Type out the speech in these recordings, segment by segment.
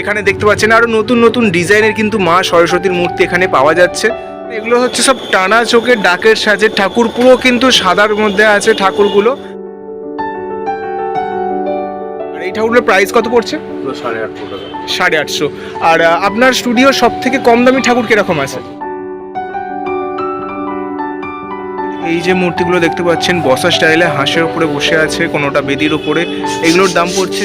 এখানে দেখতে পাচ্ছেন আরও নতুন নতুন ডিজাইনের কিন্তু মা সরস্বতীর মূর্তি এখানে পাওয়া যাচ্ছে। এগুলো হচ্ছে সব টানা চোখের ডাকের সাজের ঠাকুর পুরো কিন্তু সাদার মধ্যে আছে ঠাকুরগুলো। আর এই ঠাকুরের প্রাইস কত পড়ছে? সাড়ে আটশো টাকা। সাড়ে আটশো। আর আপনার স্টুডিও সব থেকে কম দামি ঠাকুর কীরকম আছে? এই যে মূর্তিগুলো দেখতে পাচ্ছেন বসা স্টাইলে হাঁসের উপরে বসে আছে কোনোটা বেদির উপরে। এগুলোর দাম পড়ছে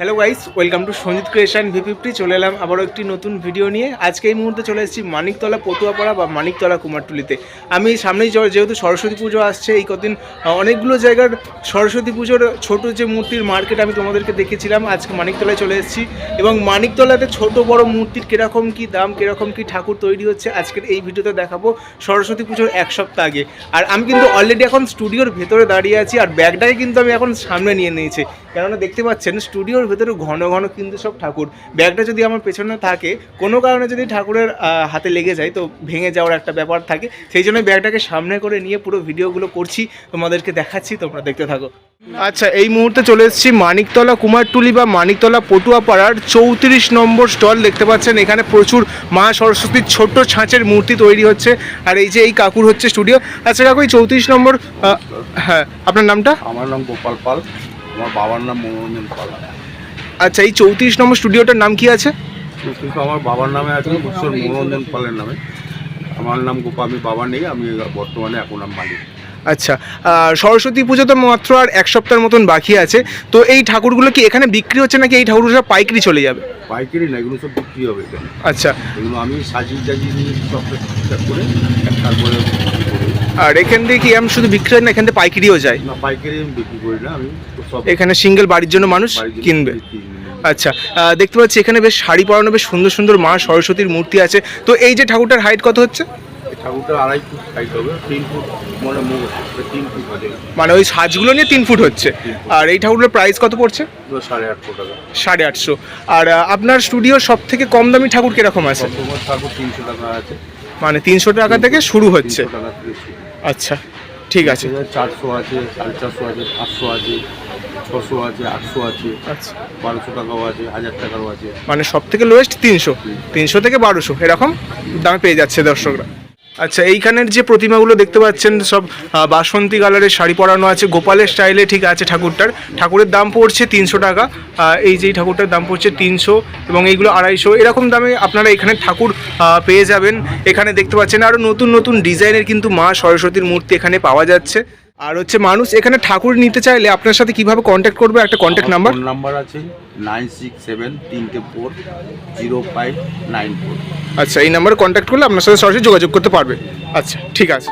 hello guys welcome to Sanjit creation V fifty চলে এলাম আবারও একটি নতুন ভিডিও নিয়ে। আজকে এই মুহূর্তে চলে এসেছি মানিকতলা পটুয়াপাড়া বা মানিকতলা কুমারটুলিতে। আমি সামনেই যেহেতু সরস্বতী পুজো আসছে, এই কদিন অনেকগুলো জায়গার সরস্বতী পুজোর ছোট যে মূর্তির মার্কেট আমি তোমাদেরকে দেখেছিলাম, আজকে মানিকতলায় চলে এসেছি। এবং মানিকতলাতে ছোট বড় মূর্তির কীরকম কী দাম, কীরকম কী ঠাকুর তৈরি হচ্ছে, আজকের এই ভিডিওতে দেখাবো সরস্বতী পুজোর এক সপ্তাহ আগে। আর আমি কিন্তু অলরেডি এখন স্টুডিওর ভেতরে দাঁড়িয়ে আছি, আর ব্যাগটাকে কিন্তু আমি এখন সামনে নিয়ে নিয়েছি। কেননা দেখতে পাচ্ছেন স্টুডিওর ভেতরে ঘন ঘন কিন্তু সব ঠাকুর। ব্যাগটা যদি আমার পেছনে থাকে, কোনো কারণে যদি ঠাকুরের হাতে লেগে যায়, তো ভেঙে যাওয়ার একটা ব্যাপার থাকে। সেই জন্য ব্যাগটাকে সামনে করে নিয়ে পুরো ভিডিওগুলো করছি, তোমাদেরকে দেখাচ্ছি, তোমরা দেখতে থাকো। আচ্ছা এই মুহূর্তে চলে এসেছি মানিকতলা কুমারটুলি বা মানিকতলা পটুয়াপাড়ার চৌত্রিশ নম্বর স্টল। দেখতে পাচ্ছেন, এখানে প্রচুর মা সরস্বতীর ছোট্ট ছাঁচের মূর্তি তৈরি হচ্ছে। আর এই যে এই কাকুর হচ্ছে স্টুডিও। আচ্ছা কাকু, এই চৌত্রিশ নম্বর হ্যাঁ আপনার নামটা? আমার নাম গোপাল পাল, আমার বাবার নাম মনোরঞ্জন পাল। আচ্ছা এই চৌত্রিশ নম্বর স্টুডিওটার নাম কি আছে? আমার বাবার নামে আছে ঈশ্বর মনোরঞ্জন পালের নামে। আমার নাম গোপাল আমি বাবা নেই আমি বর্তমানে এখন নাম মালিক। আচ্ছা আর সরস্বতী পুজো তো মাত্র আর এক সপ্তাহের মতন বাকি আছে তো এই ঠাকুরগুলো কি এখানে বিক্রি হচ্ছে নাকি এই ঠাকুরগুলো সব পাইকারি চলে যাবে? পাইকারি না এগুলো সব বিক্রি হবে এখানে। আচ্ছা। এগুলো আমি সাজিয়ে টাজিয়ে দিয়ে সব করে তারপরে আর এখান থেকে কি আমি শুধু বিক্রি হয় না এখান থেকে পাইকারিও যায়? না পাইকারি আমি বিক্রি করি না আমি সব এখানে সিঙ্গেল বাড়ির জন্য মানুষ কিনবে। আচ্ছা দেখতে পাচ্ছি এখানে বেশ শাড়ি পরানো বেশ সুন্দর সুন্দর মা সরস্বতীর মূর্তি আছে। তো এই যে ঠাকুরটার হাইট কত হচ্ছে? ঠাকুরটা আড়াই ফুট হাইট হবে তিন ফুট মানে তিন ফুট মানে ওই সাজগুলো নিয়ে তিন ফুট হচ্ছে। আর এই ঠাকুরের প্রাইস কত পড়ছে? সাড়ে আটশো টাকা। সাড়ে আটশো। আর আপনার স্টুডিও সব থেকে কম দামি ঠাকুর কীরকম আছে? ঠাকুর তিনশো টাকা আছে। মানে তিনশো টাকা থেকে শুরু হচ্ছে। আচ্ছা ঠিক আছে। চারশো আছে সাড়ে চারশো আছে পাঁচশো আছে। ছশো আছে আটশো আছে আচ্ছা। বারোশো টাকাও আছে হাজার টাকাও আছে। মানে সব থেকে লোয়েস্ট তিনশো তিনশো থেকে বারোশো এরকম দামে পেয়ে যাচ্ছে দর্শকরা। আচ্ছা এইখানের যে প্রতিমাগুলো দেখতে পাচ্ছেন সব বাসন্তী কালারের শাড়ি পরানো আছে গোপালের স্টাইলে ঠিক আছে ঠাকুরটার। ঠাকুরের দাম পড়ছে তিনশো টাকা এই যে ঠাকুরটার দাম পড়ছে তিনশো এবং এইগুলো আড়াইশো। এরকম দামে আপনারা এখানে ঠাকুর পেয়ে যাবেন। এখানে দেখতে পাচ্ছেন আরও নতুন নতুন ডিজাইনের কিন্তু মা সরস্বতীর মূর্তি এখানে পাওয়া যাচ্ছে। আর হচ্ছে মানুষ এখানে ঠাকুর নিতে চাইলে আপনার সাথে কীভাবে কন্ট্যাক্ট করবে? একটা কন্ট্যাক্ট নাম্বার ফোন নাম্বার আছে নাইন সিক্স সেভেন তিনটে four zero five nine four. আচ্ছা এই নাম্বারে কন্ট্যাক্ট করলে আপনার সাথে সরাসরি যোগাযোগ করতে পারবে। আচ্ছা ঠিক আছে।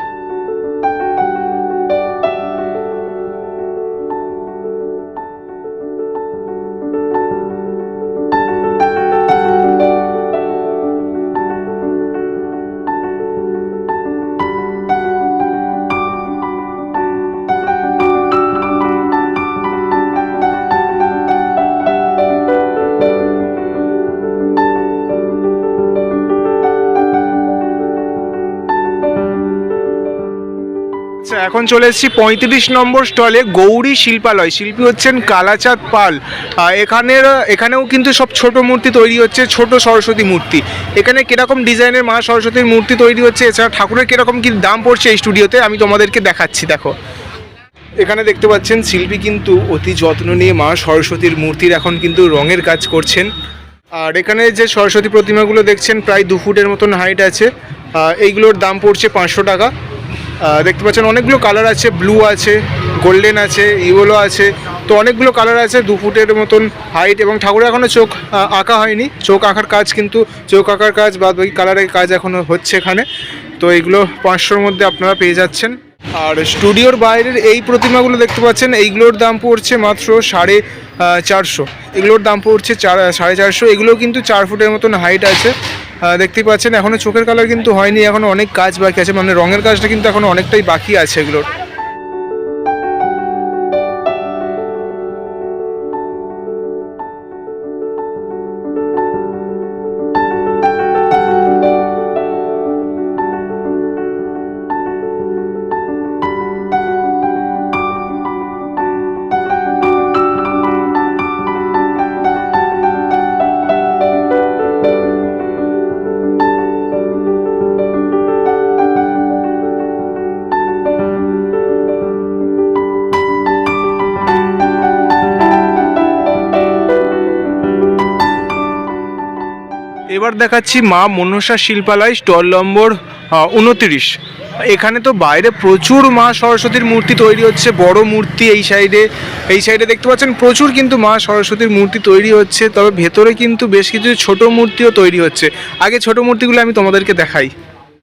এখন চলে এসেছি পঁয়ত্রিশ নম্বর স্টলে গৌরী শিল্পালয়। শিল্পী হচ্ছেন কালাচাঁদ পাল। এখানের, এখানেও কিন্তু সব ছোট মূর্তি তৈরি হচ্ছে, ছোট সরস্বতী মূর্তি। এখানে কীরকম ডিজাইনের মা সরস্বতীর মূর্তি তৈরি হচ্ছে, এছাড়া ঠাকুরের কীরকম কি দাম পড়ছে এই স্টুডিওতে আমি তোমাদেরকে দেখাচ্ছি, দেখো। এখানে দেখতে পাচ্ছেন, শিল্পী কিন্তু অতি যত্ন নিয়ে মা সরস্বতীর মূর্তির এখন কিন্তু রঙের কাজ করছেন। আর এখানে যে সরস্বতী প্রতিমাগুলো দেখছেন, প্রায় দু ফুটের মতন হাইট আছে। এইগুলোর দাম পড়ছে পাঁচশো টাকা। দেখতে পাচ্ছেন অনেকগুলো কালার আছে ব্লু আছে গোল্ডেন আছে ইয়েলো আছে। তো অনেকগুলো কালার আছে, দু ফুটের মতন হাইট এবং ঠাকুরের এখনও চোখ আঁকা হয়নি। চোখ আঁকার কাজ কিন্তু, চোখ আঁকার কাজ বাদ বাকি কালারের কাজ এখনও হচ্ছে এখানে। তো এইগুলো পাঁচশোর মধ্যে আপনারা পেয়ে যাচ্ছেন। আর স্টুডিওর বাইরের এই প্রতিমাগুলো দেখতে পাচ্ছেন, এইগুলোর দাম পড়ছে মাত্র সাড়ে চারশো। এগুলোর দাম পড়ছে চার, সাড়ে চারশো। এগুলো কিন্তু চার ফুটের মতন হাইট আছে। দেখতেই পাচ্ছেন, এখনও চোখের কালার কিন্তু হয়নি, এখনও অনেক কাজ বাকি আছে মানে রঙের কাজটা কিন্তু এখনও অনেকটাই বাকি আছে এগুলোর। এবার দেখাচ্ছি মা মনসা শিল্পালয়, স্টল নম্বর উনত্রিশ। এখানে তো বাইরে প্রচুর মা সরস্বতীর মূর্তি তৈরি হচ্ছে, বড় মূর্তি এই সাইডে। এই সাইডে দেখতে পাচ্ছেন প্রচুর কিন্তু মা সরস্বতীর মূর্তি তৈরি হচ্ছে, তবে ভেতরে কিন্তু বেশ কিছু ছোট মূর্তিও তৈরি হচ্ছে। আগে ছোট মূর্তিগুলো আমি তোমাদেরকে দেখাই।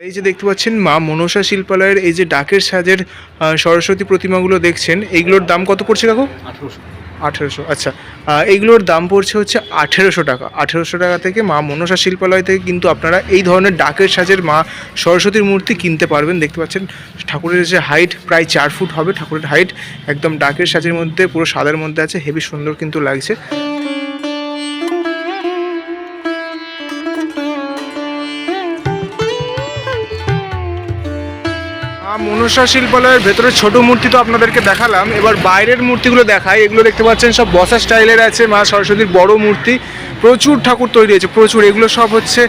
এই যে দেখতে পাচ্ছেন মা মনসা শিল্পালয়ের এই যে ডাকের সাজের সরস্বতী প্রতিমাগুলো দেখছেন, এইগুলোর দাম কত পড়ছে কাকু আঠেরোশো। আচ্ছা। এইগুলোর দাম পড়ছে হচ্ছে আঠেরোশো টাকা। আঠেরোশো টাকা থেকে মা মনসা শিল্পালয় থেকে কিন্তু আপনারা এই ধরনের ডাকের সাজের মা সরস্বতীর মূর্তি কিনতে পারবেন। দেখতে পাচ্ছেন, ঠাকুরের যে হাইট প্রায় চার ফুট হবে, ঠাকুরের হাইট একদম ডাকের সাজের মধ্যে পুরো সাদার মধ্যে আছে হেভি সুন্দর কিন্তু লাগছে। মনসা শিল্পালয়ের ভেতরে ছোট মূর্তি তো আপনাদেরকে দেখালাম। এবার বাইরের মূর্তিগুলো দেখাই এগুলো দেখতে পাচ্ছেন সব বসা স্টাইলের আছে মা সরস্বতীর বড় মূর্তি। প্রচুর ঠাকুর তৈরি হয়েছে প্রচুর। এগুলো সব হচ্ছে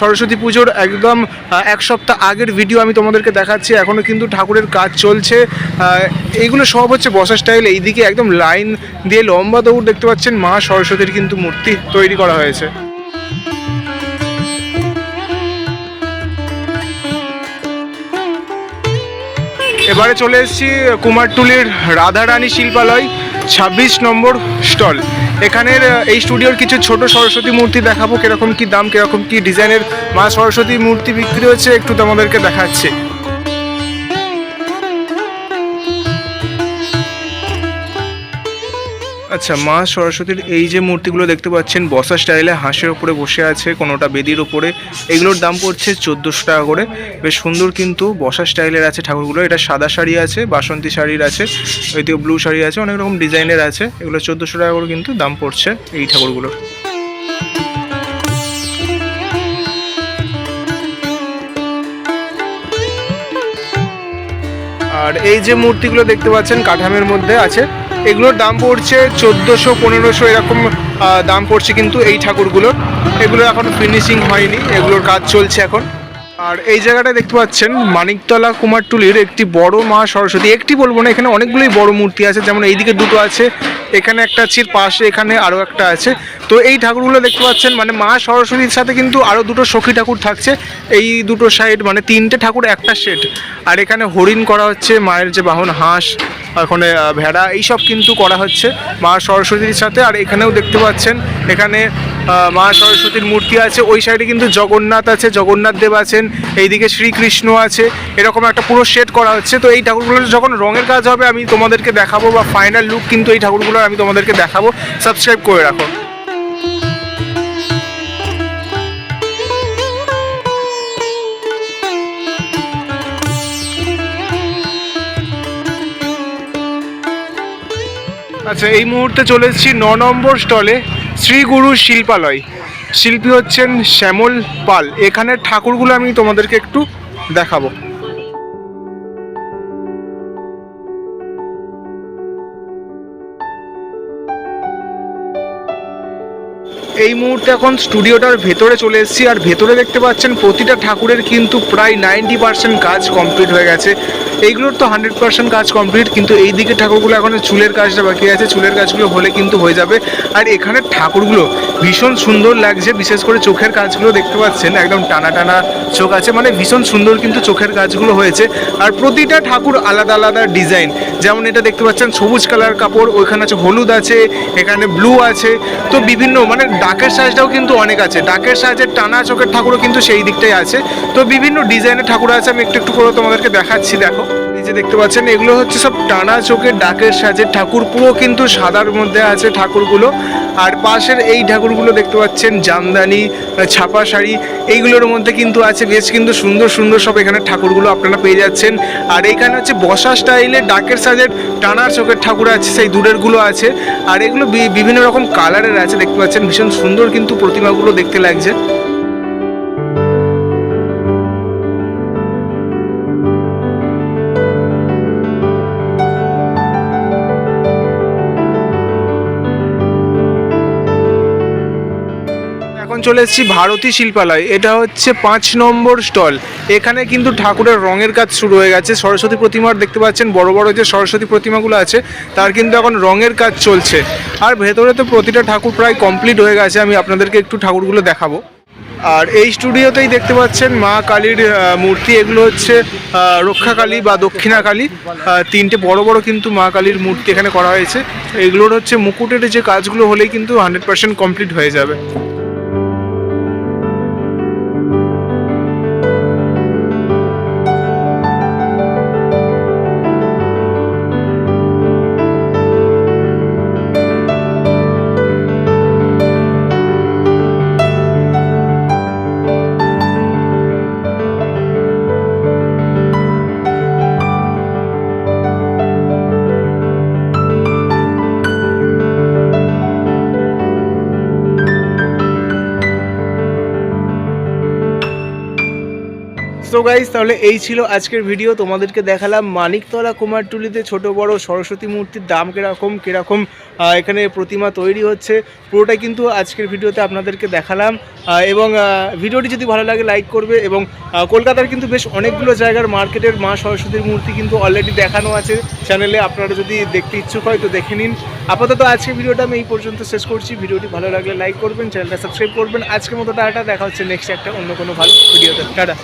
সরস্বতী পুজোর একদম এক সপ্তাহ আগের ভিডিও আমি তোমাদেরকে দেখাচ্ছি। এখনও কিন্তু ঠাকুরের কাজ চলছে। আহ, এইগুলো সব হচ্ছে বসা স্টাইল। এইদিকে একদম লাইন দিয়ে লম্বা দৌড় দেখতে পাচ্ছেন মা সরস্বতীর কিন্তু মূর্তি তৈরি করা হয়েছে। এবারে চলে এসেছি কুমারটুলির রাধারানী শিল্পালয়, ছাব্বিশ নম্বর স্টল। এখানের এই স্টুডিওর কিছু ছোট সরস্বতী মূর্তি দেখাবো, কীরকম কি দাম, কীরকম কি ডিজাইনের। মা সরস্বতী মূর্তি বিক্রি হচ্ছে একটু তোমাদেরকে দেখাচ্ছি। আচ্ছা মা সরস্বতীর এই যে মূর্তিগুলো দেখতে পাচ্ছেন, বসা স্টাইলে হাঁসের ওপরে বসে আছে, কোনোটা বেদির ওপরে এগুলোর দাম পড়ছে চোদ্দোশো টাকা করে। বেশ সুন্দর কিন্তু বসা স্টাইলের আছে ঠাকুরগুলো। এটা সাদা শাড়ি আছে, বাসন্তী শাড়ির আছে ওইদিকে ব্লু শাড়ি আছে, অনেক রকম ডিজাইনের আছে। এগুলো চোদ্দোশো টাকা করে কিন্তু দাম পড়ছে এই ঠাকুরগুলোর। আর এই যে মূর্তিগুলো দেখতে পাচ্ছেন, কাঠামের মধ্যে আছে। এগুলোর দাম পড়ছে চোদ্দোশো, পনেরোশো এরকম দাম পড়ছে কিন্তু এই ঠাকুরগুলোর। এগুলো এখন ফিনিশিং হয়নি, এগুলোর কাজ চলছে এখন। আর এই জায়গাটা দেখতে পাচ্ছেন, মানিকতলা কুমারটুলির একটি বড় মা সরস্বতী। একটি বলব না, এখানে অনেকগুলোই বড় মূর্তি আছে, যেমন এইদিকে দুটো আছে, এখানে একটা আছে, পাশে এখানে আরও একটা আছে। তো এই ঠাকুরগুলো দেখতে পাচ্ছেন মানে মা সরস্বতীর সাথে কিন্তু আরও দুটো সখী ঠাকুর থাকছে। এই দুটো সাইড মানে তিনটে ঠাকুর, একটা সেট আর এখানে হরিণ করা হচ্ছে, মায়ের যে বাহন হাঁস ওখানে ভেড়া, এইসব কিন্তু করা হচ্ছে মা সরস্বতীর সাথে। আর এখানেও দেখতে পাচ্ছেন, এখানে মা সরস্বতীর মূর্তি আছে। ওই সাইডে কিন্তু জগন্নাথ আছে, জগন্নাথ দেব আছেন, এইদিকে শ্রীকৃষ্ণ আছে। এরকম একটা পুরো সেট করা হচ্ছে। তো এই ঠাকুরগুলোর যখন রঙের কাজ হবে, আমি তোমাদেরকে দেখাবো বা ফাইনাল লুক কিন্তু এই ঠাকুরগুলোর আমি তোমাদেরকে দেখাবো। সাবস্ক্রাইব করে রাখো। আচ্ছা এই মুহূর্তে চলে এসেছি ন নম্বর স্টলে, শ্রী গুরু শিল্পালয়। শিল্পী হচ্ছেন শ্যামল পাল। এখানের ঠাকুরগুলো আমি তোমাদেরকে একটু দেখাবো। এই মুহূর্তে এখন স্টুডিওটার ভেতরে চলে এসেছি আর ভেতরে দেখতে পাচ্ছেন প্রতিটা ঠাকুরের কিন্তু প্রায় নাইনটি পার্সেন্ট কাজ কমপ্লিট হয়ে গেছে। এইগুলোর তো হান্ড্রেড পার্সেন্ট কাজ কমপ্লিট, কিন্তু এই দিকে ঠাকুরগুলো এখন চুলের কাজটা বাকি আছে। চুলের কাজগুলো হলে কিন্তু হয়ে যাবে। আর এখানে ঠাকুরগুলো ভীষণ সুন্দর লাগছে, বিশেষ করে চোখের কাজগুলো দেখতে পাচ্ছেন, একদম টানা টানা চোখ আছে মানে ভীষণ সুন্দর কিন্তু চোখের কাজগুলো হয়েছে। আর প্রতিটা ঠাকুর আলাদা আলাদা ডিজাইন, যেমন এটা দেখতে পাচ্ছেন, সবুজ কালার কাপড়, ওইখানে আছে হলুদ আছে, এখানে ব্লু আছে, তো বিভিন্ন মানে ডাকের সাজটাও কিন্তু অনেক আছে, ডাকের সাজের টানা চোখের ঠাকুরও কিন্তু সেই দিকটাই আছে। তো বিভিন্ন ডিজাইনের ঠাকুর আছে, আমি একটু একটু করে তোমাদেরকে দেখাচ্ছি, দেখো। এই যে দেখতে পাচ্ছেন, এগুলো হচ্ছে সব টানা চোখের, ডাকের সাজের ঠাকুর, পুরো কিন্তু সাদার মধ্যে আছে ঠাকুরগুলো। আর পাশের এই ঠাকুরগুলো দেখতে পাচ্ছেন, জামদানি, ছাপা শাড়ি, এইগুলোর মধ্যে কিন্তু আছে বেশ কিন্তু সুন্দর সুন্দর সব এখানে ঠাকুরগুলো আপনারা পেয়ে যাচ্ছেন। আর এখানে হচ্ছে বসা স্টাইলে ডাকের সাজের টানার চোখের ঠাকুর আছে, সেই দূরেরগুলো আছে। আর এগুলো বিভিন্ন রকম কালারের আছে, দেখতে পাচ্ছেন, ভীষণ সুন্দর কিন্তু প্রতিমাগুলো দেখতে লাগছে। এখন চলে এসেছি ভারতী শিল্পালয়। এটা হচ্ছে পাঁচ নম্বর স্টল। এখানে কিন্তু ঠাকুরের রঙের কাজ শুরু হয়ে গেছে। সরস্বতী প্রতিমার দেখতে পাচ্ছেন বড় বড় যে সরস্বতী প্রতিমাগুলো আছে, তার কিন্তু এখন রঙের কাজ চলছে। আর ভেতরে তো প্রতিটা ঠাকুর প্রায় কমপ্লিট হয়ে গেছে। আমি আপনাদেরকে একটু ঠাকুরগুলো দেখাবো। আর এই স্টুডিওতেই দেখতে পাচ্ছেন মা কালীর মূর্তি। এগুলো হচ্ছে রক্ষাকালী বা দক্ষিণা কালী তিনটে বড় বড় কিন্তু মা কালীর মূর্তি এখানে করা হয়েছে। এগুলোর হচ্ছে মুকুটের যে কাজগুলো হলেই কিন্তু হান্ড্রেড পার্সেন্ট কমপ্লিট হয়ে যাবে। সো গাইজ তাহলে এই ছিল আজকের ভিডিও তোমাদেরকে দেখালাম মানিকতলা কুমারটুলিতে ছোট বড় সরস্বতী মূর্তির দাম কীরকম কীরকম এখানে প্রতিমা তৈরি হচ্ছে। পুরোটাই কিন্তু আজকের ভিডিওতে আপনাদেরকে দেখালাম। এবং ভিডিওটি যদি ভালো লাগে লাইক করবে এবং কলকাতার কিন্তু বেশ অনেকগুলো জায়গার মার্কেটের মা সরস্বতীর মূর্তি কিন্তু অলরেডি দেখানো আছে। চ্যানেলে আপনারা যদি দেখতে ইচ্ছুক হয় তো দেখে নিন। আপাতত আজকের ভিডিওটা আমি এই পর্যন্ত শেষ করছি। ভিডিওটি ভালো লাগলে লাইক করবেন চ্যানেলটা সাবস্ক্রাইব করবেন। আজকের মতো টাটা, দেখা হচ্ছে নেক্সট একটা অন্য কোনো ভালো ভিডিওতে টাটা।